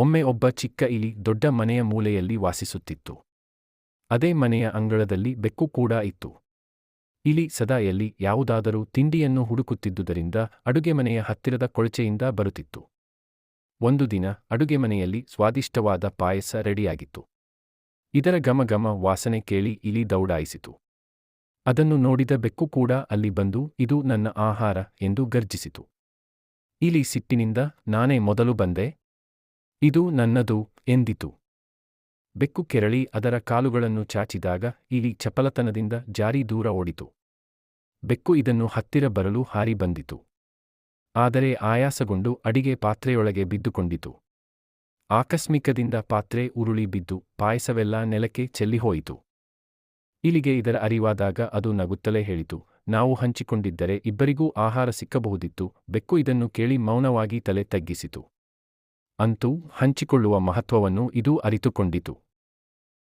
ಒಮ್ಮೆ ಒಬ್ಬ ಚಿಕ್ಕ ಇಲಿ ದೊಡ್ಡ ಮನೆಯ ಮೂಲೆಯಲ್ಲಿ ವಾಸಿಸುತ್ತಿತ್ತು. ಅದೇ ಮನೆಯ ಅಂಗಳದಲ್ಲಿ ಬೆಕ್ಕು ಕೂಡ ಇತ್ತು. ಇಲಿ ಸದಾ ಎಲ್ಲಿ ಯಾವುದಾದರೂ ತಿಂಡಿಯನ್ನು ಹುಡುಕುತ್ತಿದ್ದುದರಿಂದ ಅಡುಗೆಮನೆಯ ಹತ್ತಿರದ ಕೊಳಚೆಯಿಂದ ಬರುತ್ತಿತ್ತು. ಒಂದು ದಿನ ಅಡುಗೆಮನೆಯಲ್ಲಿ ಸ್ವಾದಿಷ್ಟವಾದ ಪಾಯಸ ರೆಡಿಯಾಗಿತ್ತು. ಇದರ ಘಮ ವಾಸನೆ ಕೇಳಿ ಇಲಿ ದೌಡಾಯಿಸಿತು. ಅದನ್ನು ನೋಡಿದ ಬೆಕ್ಕು ಕೂಡ ಅಲ್ಲಿ ಬಂದು, ಇದು ನನ್ನ ಆಹಾರ ಎಂದು ಗರ್ಜಿಸಿತು. ಇಲಿ ಸಿಟ್ಟಿನಿಂದ, ನಾನೇ ಮೊದಲು ಬಂದೆ ಇದು ನನ್ನದು ಎಂದಿತು. ಬೆಕ್ಕು ಕೆರಳಿ ಅದರ ಕಾಲುಗಳನ್ನು ಚಾಚಿದಾಗ ಇಲಿ ಚಪಲತನದಿಂದ ಜಾರಿ ದೂರ ಓಡಿತು. ಬೆಕ್ಕು ಇದನ್ನು ಹತ್ತಿರ ಬರಲು ಹಾರಿ ಬಂದಿತು. ಆದರೆ ಆಯಾಸಗೊಂಡು ಅಡಿಗೆ ಪಾತ್ರೆಯೊಳಗೆ ಬಿದ್ದುಕೊಂಡಿತು. ಆಕಸ್ಮಿಕದಿಂದ ಪಾತ್ರೆ ಉರುಳಿ ಬಿದ್ದು ಪಾಯಸವೆಲ್ಲ ನೆಲಕ್ಕೆ ಚೆಲ್ಲಿಹೋಯಿತು. ಇಲಿಗೆ ಇದರ ಅರಿವಾದಾಗ ಅದು ನಗುತ್ತಲೇ ಹೇಳಿತು, ನಾವು ಹಂಚಿಕೊಂಡಿದ್ದರೆ ಇಬ್ಬರಿಗೂ ಆಹಾರ ಸಿಕ್ಕಬಹುದಿತ್ತು, ಬೆಕ್ಕು ಇದನ್ನು ಕೇಳಿ ಮೌನವಾಗಿ ತಲೆ ತಗ್ಗಿಸಿತು. ಅಂತೂ ಹಂಚಿಕೊಳ್ಳುವ ಮಹತ್ವವನ್ನು ಇದು ಅರಿತುಕೊಂಡಿತು.